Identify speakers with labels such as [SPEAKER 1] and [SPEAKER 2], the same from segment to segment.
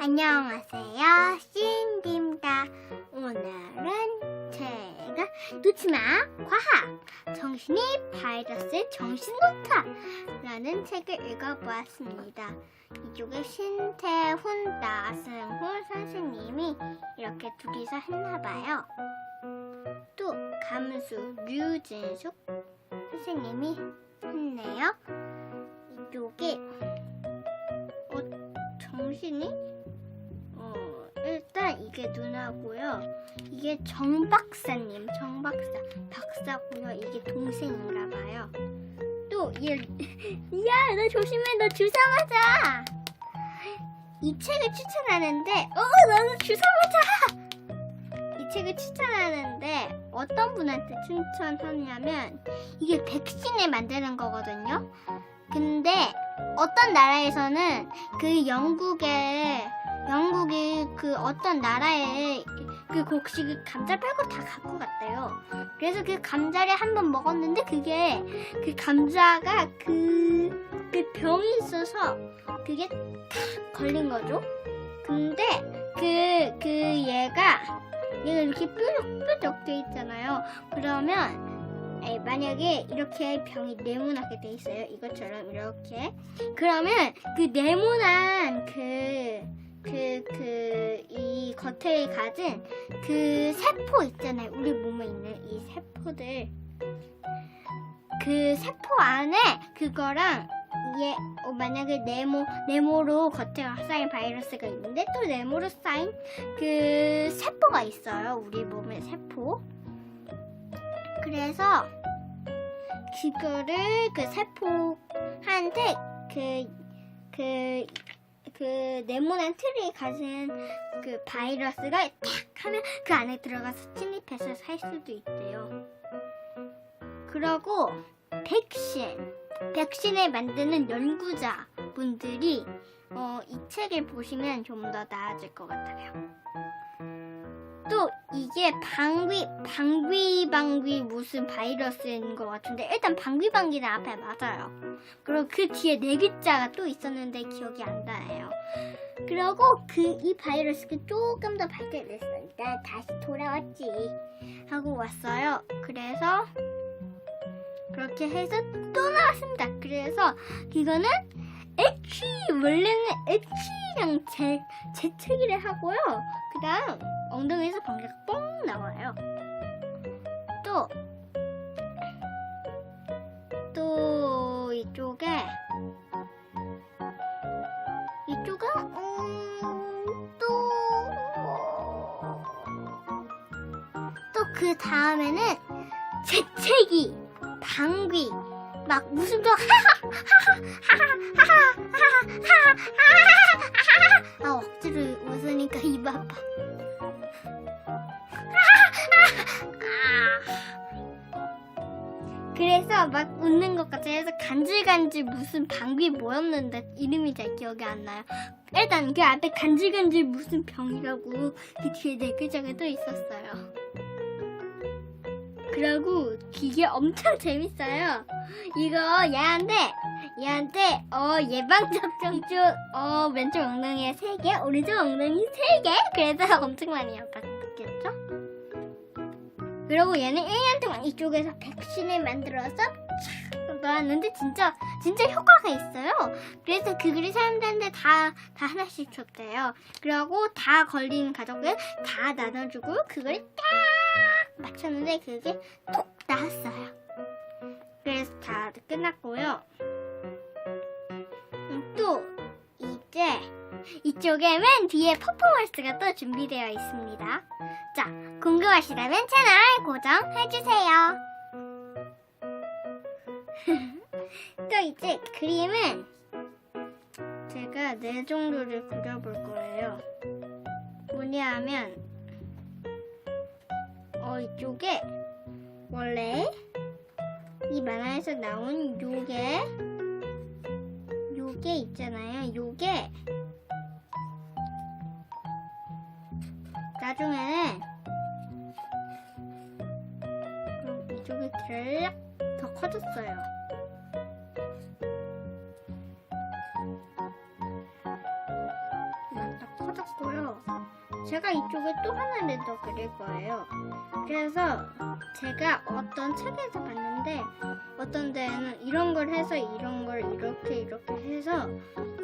[SPEAKER 1] 안녕하세요. 신디입니다. 오늘은 제가 놓치마 과학 정신이 바이러스 정신노타라는 책을 읽어보았습니다. 이쪽에 신태훈 나승훈 선생님이 이렇게 둘이서 했나봐요. 또 감수 류진숙 선생님이 했네요. 이쪽에 어, 정신이 이게 누나고요. 이게 정 박사님, 정 박사, 박사고요. 이게 동생인가 봐요. 또 얘, 야, 너 조심해, 너 주사 맞아. 이 책을 추천하는데, 어, 나도 주사 맞아. 이 책을 추천하는데 어떤 분한테 추천하냐면 이게 백신을 만드는 거거든요. 근데 어떤 나라에서는 그 영국에 영국이 그 어떤 나라에 그 혹시 그 감자 빼고 다 갖고 갔대요. 그래서 그 감자를 한 번 먹었는데 그게 그 감자가 그, 그 병이 있어서 그게 탁 걸린 거죠. 근데 그, 그 얘가 얘가 이렇게 뾰족뾰족 돼 있잖아요. 그러면 에, 만약에 이렇게 병이 네모나게 돼 있어요. 이것처럼 이렇게. 그러면 그 네모난 그, 그, 그, 이 겉에 가진 그 세포 있잖아요. 우리 몸에 있는 이 세포들. 그 세포 안에 그거랑 얘, 어, 만약에 네모, 네모로 겉에 쌓인 바이러스가 있는데 또 네모로 쌓인 그 세포가 있어요. 우리 몸의 세포. 그래서 그거를 그 세포한테 그, 그, 그 네모난 틀이 가진 그 바이러스가 탁 하면 그 안에 들어가서 침입해서 살 수도 있대요. 그러고 백신, 백신을 만드는 연구자 분들이 어, 이 책을 보시면 좀 더 나아질 것 같아요. 또 이게 방귀, 방귀, 방귀 무슨 바이러스인 것 같은데 일단 방귀, 방귀는 앞에 맞아요. 그리고 그 뒤에 네 글자가 또 있었는데 기억이 안 나요. 그리고 그 이 바이러스가 조금 더 발달됐으니까 다시 돌아왔지 하고 왔어요. 그래서 그렇게 해서 또 나왔습니다. 그래서 이거는 에키 원래는 에 키랑 제 재채기를 하고요. 그 다음 엉덩이에서 방귀가 뻥 나와요. 또 또 이쪽에 이쪽은 음, 또또 그 다음에는 재채기 방귀 막 웃음도 하하 하하 하하 하하 하하 아 억지로 웃으니까 입 아파 그래서 막 웃는 것 같아 해서 간질간질 무슨 방귀 뭐였는데 이름이 잘 기억이 안 나요. 일단 그 앞에 간질간질 무슨 병이라고 그 뒤에 네 글자가 또 있었어요. 그리고 이게 엄청 재밌어요. 이거 얘한테 얘한테 어 예방 접종 중어 왼쪽 엉덩이에 세 개, 오른쪽 엉덩이 세 개. 그래서 엄청 많이 아팠겠죠? 그리고 얘는 1년 동안 이쪽에서 백신을 만들어서 촥 놨는데 진짜 진짜 효과가 있어요. 그래서 그거를 사람들한테 다 다 하나씩 줬대요. 그리고 다 걸린 가족을 다 나눠주고 그걸 딱 맞췄는데 그게 톡 나왔어요. 그래서 다 끝났고요. 음, 또 이제 이쪽에 맨 뒤에 퍼포먼스가 또 준비되어 있습니다. 자, 궁금하시다면 채널 고정해주세요. 또 이제 그림은 제가 네 정도를 그려볼 거예요. 뭐냐 하면, 어, 이쪽에 원래 이 만화에서 나온 요게, 요게 있잖아요. 요게 나중에는 그럼 이쪽에 대략 더 커졌어요. 막더 커졌어요. 제가 이쪽에 또 하나를 더 그릴 거예요. 그래서 제가 어떤 책에서 봤는데 어떤 데는 이런 걸 해서 이런 걸 이렇게 이렇게 해서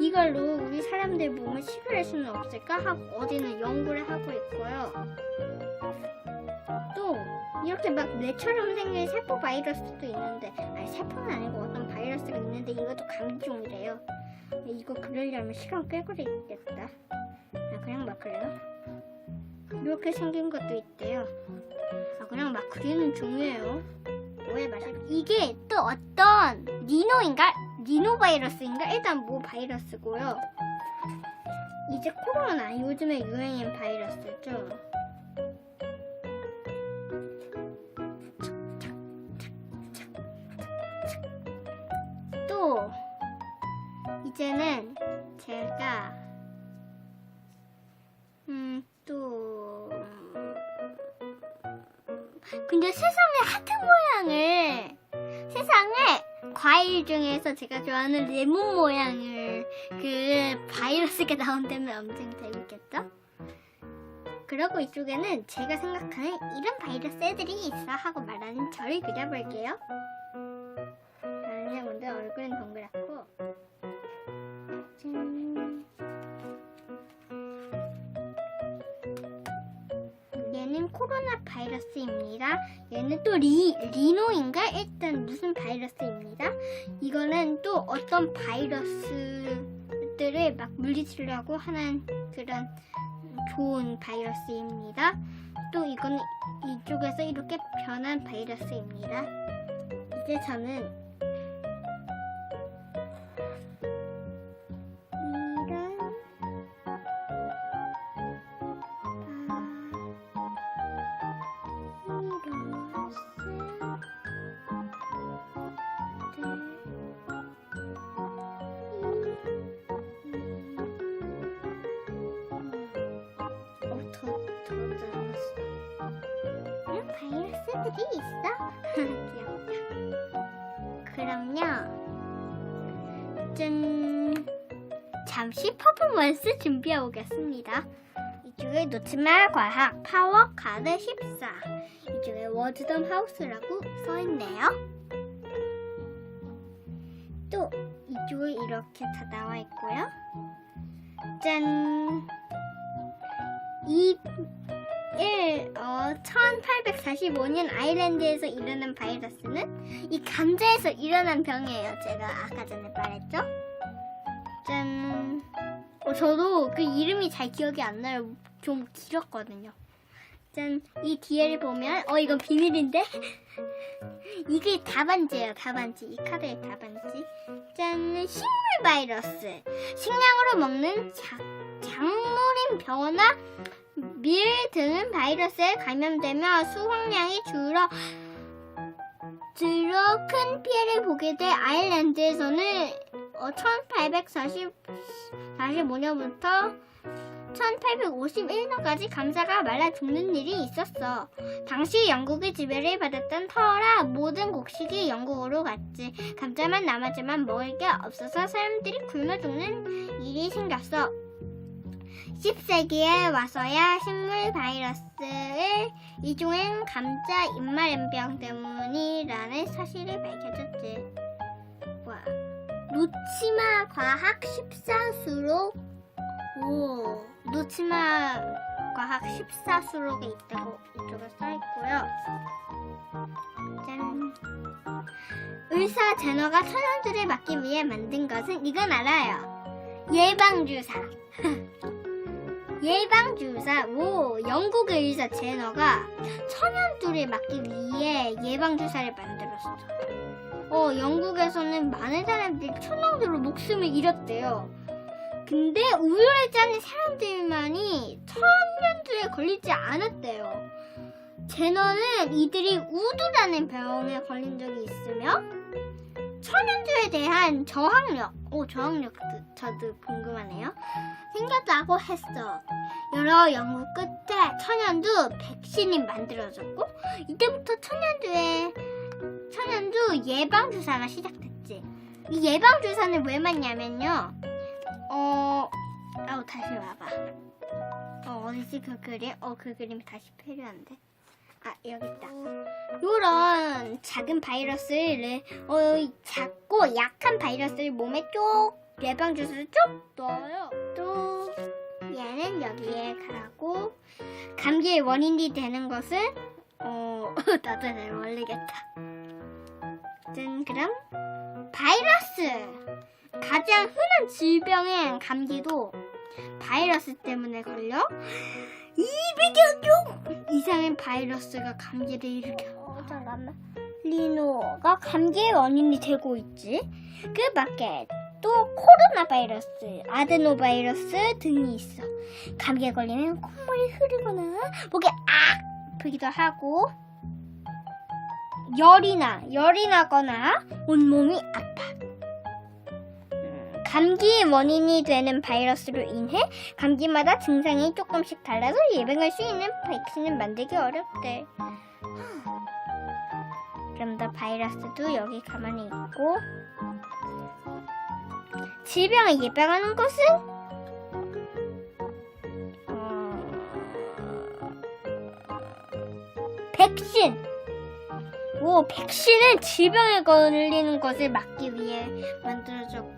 [SPEAKER 1] 이걸로 우리 사람들 몸을 치료할 수는 없을까 하고 어디는 연구를 하고 있고요. 또 이렇게 막 뇌처럼 생긴 세포 바이러스도 있는데 아니 세포는 아니고 어떤 바이러스가 있는데 이것도 감기종이래요. 이거 그리려면 시간 꽤 걸리겠다. 아, 그냥 막 그래요. 이렇게 생긴 것도 있대요. 아, 그냥 막 그리는 중이에요. 오해 마시고. 이게 또 어떤 리노인가? 리노 바이러스인가? 일단 뭐 바이러스고요. 이제 코로나 요즘에 유행인 바이러스죠. 근데 세상에 하트 모양을 세상에 과일 중에서 제가 좋아하는 레몬 모양을 그 바이러스가 나온다면 엄청 재밌겠죠? 그러고 이쪽에는 제가 생각하는 이런 바이러스 애들이 있어 하고 말하는 저를 그려볼게요. 그냥 먼저 얼굴은 동그랗 바이러스입니다. 얘는 또 리, 리노인가? 일단 무슨 바이러스입니다. 이거는 또 어떤 바이러스들을 막 물리치려고 하는 그런 좋은 바이러스입니다. 또 이거는 이쪽에서 이렇게 변한 바이러스입니다. 이제 저는 바이러스들이 있어? 귀엽다. 그럼요. 짠. 잠시 퍼포먼스 준비해 오겠습니다. 이쪽에 놓치마 과학 파워 카드 14. 이쪽에 워드덤 하우스라고 써 있네요. 또 이쪽에 이렇게 다 나와 있고요. 짠. 이 1, 어, 1845년 아일랜드에서 일어난 바이러스는 이 감자에서 일어난 병이에요. 제가 아까 전에 말했죠? 짠. 어, 저도 그 이름이 잘 기억이 안 나요. 좀 길었거든요. 짠. 이 뒤에를 보면, 어, 이건 비밀인데? 이게 답안지예요, 답안지. 이 카드의 답안지. 짠. 식물 바이러스. 식량으로 먹는 작, 작물인 병어나 밀 등은 바이러스에 감염되며 수확량이 줄어 줄어 큰 피해를 보게 돼 아일랜드에서는 어, 1845년부터 1851년까지 감자가 말라 죽는 일이 있었어. 당시 영국의 지배를 받았던 터라 모든 곡식이 영국으로 갔지. 감자만 남았지만 먹을 게 없어서 사람들이 굶어 죽는 일이 생겼어. 10세기에 와서야 식물 바이러스를 이종엔 감자 입마염병 때문이라는 사실이 밝혀졌지. 와, 놓치마 과학 14수록 오, 놓치마 과학 14수록에 있다고 이쪽에 써 있고요. 짠. 의사 제너가 천연두를 막기 위해 만든 것은 이건 알아요. 예방주사. 예방주사, 오, 영국 의 의사 제너가 천연두를 막기 위해 예방주사를 만들었어. 어, 영국에서는 많은 사람들이 천연두로 목숨을 잃었대요. 근데 우유를 짜는 사람들만이 천연두에 걸리지 않았대요. 제너는 이들이 우두라는 병에 걸린 적이 있으며 천연두에 대한 저항력, 오 저항력 저도 궁금하네요. 생겼다고 했어. 여러 연구 끝에 천연두 백신이 만들어졌고 이때부터 천연두에 천연두 예방 주사가 시작됐지. 이 예방 주사는 왜 맞냐면요. 어 아우 다시 와봐. 어 어디지 그 그림? 어 그 그림 다시 필요한데. 아 여기 있다. 요런 작은 바이러스를 어 작고 약한 바이러스를 몸에 쭉 예방 주사를 쭉 넣어요. 또 얘는 여기에 가라고 감기의 원인이 되는 것은 어 나도 잘 모르겠다. 짠 그럼 바이러스 가장 흔한 질병인 감기도 바이러스 때문에 걸려 200여 종 이상의 바이러스가 감기를 일으켜. 어, 잠깐만. 리노가 감기의 원인이 되고 있지. 그 밖에 또 코로나 바이러스, 아데노 바이러스 등이 있어. 감기에 걸리면 콧물이 흐르거나 아 아프기도 하고 열이 나, 열이 나거나 온몸이 아파. 음, 감기의 원인이 되는 바이러스로 인해 감기마다 증상이 조금씩 달라서 예방할 수 있는 백신을 만들기 어렵대. 좀더 바이러스도 여기 가만히 있고 질병을 예방하는 것은 어, 백신. 오, 백신은 질병에 걸리는 것을 막기 위해 만들어졌고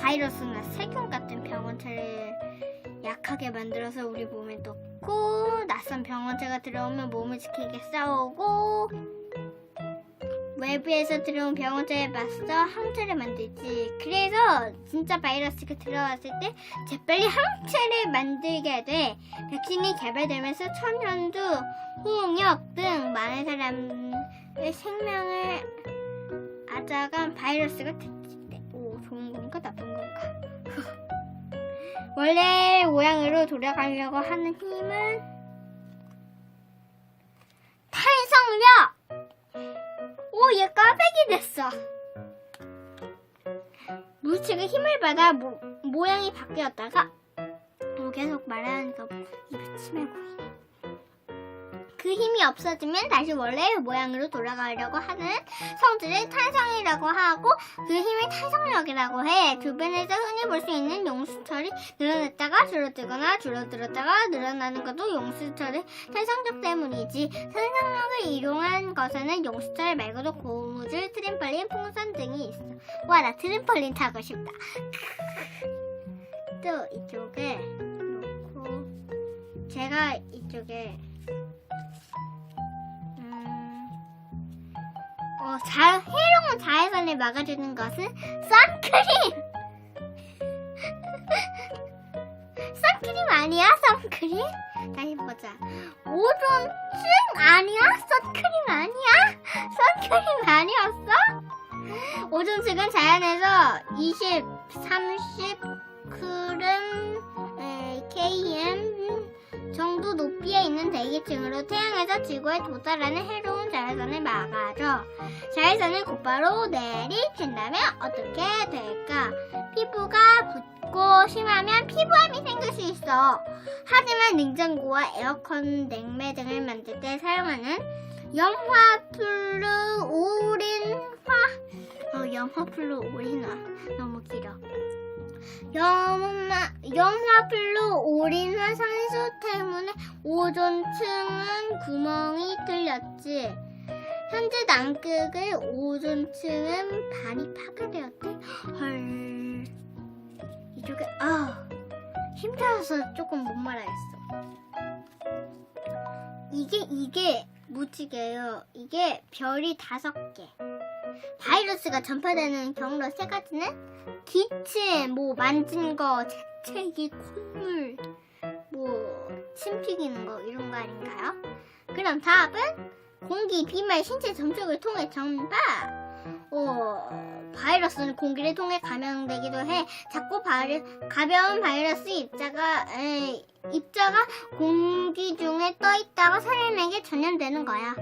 [SPEAKER 1] 바이러스나 세균 같은 병원체를 약하게 만들어서 우리 몸에 넣고 낯선 병원체가 들어오면 몸을 지키게 싸우고 외부에서 들어온 병원체에 맞서 항체를 만들지. 그래서 진짜 바이러스가 들어왔을 때 재빨리 항체를 만들게 돼. 백신이 개발되면서 천연두, 홍역 등 많은 사람의 생명을 앗아간 바이러스가 원래 모양으로 돌아가려고 하는 힘은 탄성력! 오, 얘 까백이 됐어. 물체가 힘을 받아 모, 모양이 바뀌었다가 어, 계속 말하니까 입이 침해 보이네. 그 힘이 없어지면 다시 원래의 모양으로 돌아가려고 하는 성질을 탄성이라고 하고 그 힘을 탄성력이라고 해. 주변에서 흔히 볼 수 있는 용수철이 늘어났다가 줄어들거나 줄어들었다가 늘어나는 것도 용수철의 탄성력 때문이지. 탄성력을 이용한 것에는 용수철 말고도 고무줄, 트램펄린, 풍선 등이 있어. 와, 나 트램펄린 타고 싶다. 또 이쪽에 놓고 제가 이쪽에 음, 어, 자, 해로운 자외선을 막아주는 것은 선크림! 선크림 아니야? 선크림? 다시 보자. 오존층 아니야? 선크림 아니야? 선크림 아니었어? 오존층은 자연에서 20, 30 그램 에, km 정도 높이에 있는 대기층으로 태양에서 지구에 도달하는 해로운 자외선을 막아줘. 자외선을 곧바로 내리친다면 어떻게 될까? 피부가 붓고 심하면 피부암이 생길 수 있어. 하지만 냉장고와 에어컨, 냉매 등을 만들 때 사용하는 염화 플루 오린화 어, 염화 플루 오린화 너무 길어. 염화, 염화플루오린화 산소 때문에 오존층은 구멍이 뚫렸지. 현재 남극의 오존층은 반이 파괴되었대. 헐. 이쪽에, 아, 힘들어서 조금 못 말하겠어. 이게, 이게 무지개예요. 이게 별이 다섯 개. 바이러스가 전파되는 경로 세 가지는 기침, 뭐 만진 거, 재채기, 콧물, 뭐 침 튀기는 거 이런 거 아닌가요? 그럼 답은 공기, 비말, 신체 접촉을 통해 전파. 어, 바이러스는 공기를 통해 감염되기도 해. 자꾸 바이, 가벼운 바이러스 입자가 에, 입자가 공기 중에 떠 있다가 사람에게 전염되는 거야.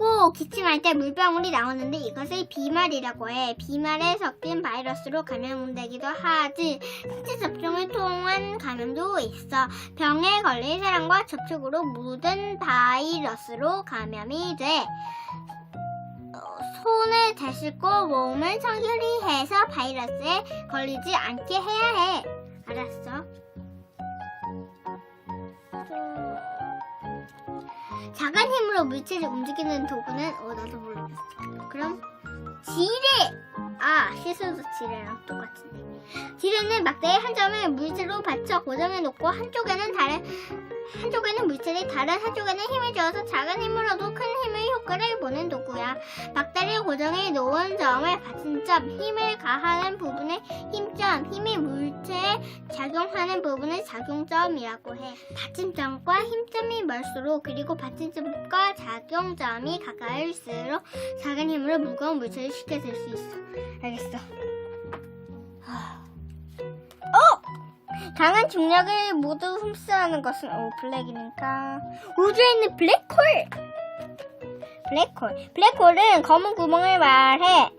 [SPEAKER 1] 그리고 기침할 때 물방울이 나오는데 이것을 비말이라고 해. 비말에 섞인 바이러스로 감염되기도 하지. 신체 접촉을 통한 감염도 있어. 병에 걸린 사람과 접촉으로 묻은 바이러스로 감염이 돼. 어, 손을 잘 씻고 몸을 청결히 해서 바이러스에 걸리지 않게 해야 해. 알았어? 작은 힘으로 물체를 움직이는 도구는 어 나도 모르겠어. 그럼 지뢰. 아 시수도 지뢰랑 똑같은데. 지뢰는 막대의 한 점을 물체로 받쳐 고정해 놓고 한쪽에는 다른 한쪽에는 물체를 다른 한쪽에는 힘을 줘서 작은 힘으로도 효과를 보는 도구야. 막대를 고정해 놓은 점을 받친 점, 힘을 가하는 부분을 힘점, 힘이 물체에 작용하는 부분을 작용점이라고 해. 받친 점과 힘점이 멀수록 그리고 받친 점과 작용점이 가까울수록 작은 힘으로 무거운 물체를 쉽게 들 수 있어. 알겠어. 하... 어! 강한 중력을 모두 흡수하는 것은 오 블랙이니까 우주에 있는 블랙홀 블랙홀. 블랙홀은 검은 구멍을 말해.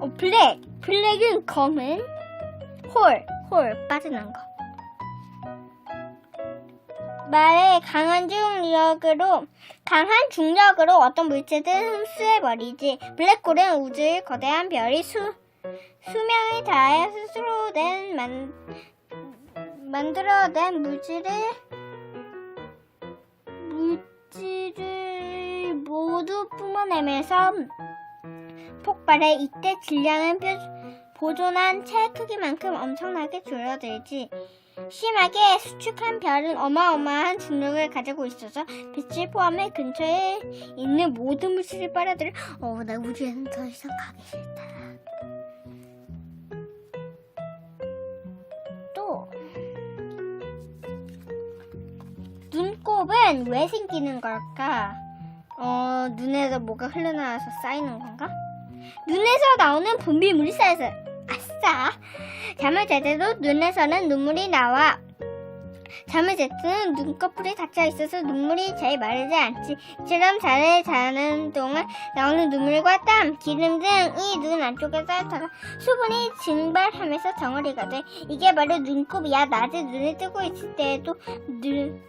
[SPEAKER 1] 어, 블랙. 블랙은 검은 홀 홀 빠져난 거. 말해. 강한 중력으로 강한 중력으로 어떤 물체든 흡수해버리지. 블랙홀은 우주의 거대한 별이 수 수명을 다해 스스로 낸 만, 만들어낸 물질을 모두 뿜어내면서 폭발해 이때 질량은 표- 보존한 채 크기만큼 엄청나게 줄어들지. 심하게 수축한 별은 어마어마한 중력을 가지고 있어서 빛을 포함해 근처에 있는 모든 물질을 빨아들여 어, 나 우주에는 더 이상 가기 싫다. 또 눈곱은 왜 생기는 걸까? 어, 눈에서 뭐가 흘러나와서 쌓이는 건가? 눈에서 나오는 분비물이 쌓여서 아싸! 잠을 잘 때도 눈에서는 눈물이 나와. 잠을 잘 때는 눈꺼풀이 닫혀 있어서 눈물이 잘 마르지 않지. 이처럼 잠을 자는 동안 나오는 눈물과 땀, 기름 등 이 눈 안쪽에 쌓였다가 수분이 증발하면서 덩어리가 돼. 이게 바로 눈곱이야. 낮에 눈을 뜨고 있을 때에도 눈,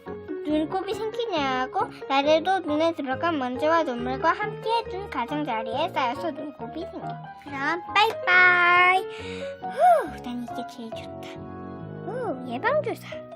[SPEAKER 1] 눈곱이 생기냐고 낮에도 눈에 들어간 먼지와 눈물과 함께 둔 가장자리에 쌓여서 눈곱이 생겨. 그럼 빠이빠이. 후, 난 이게 제일 좋다. 후, 예방주사.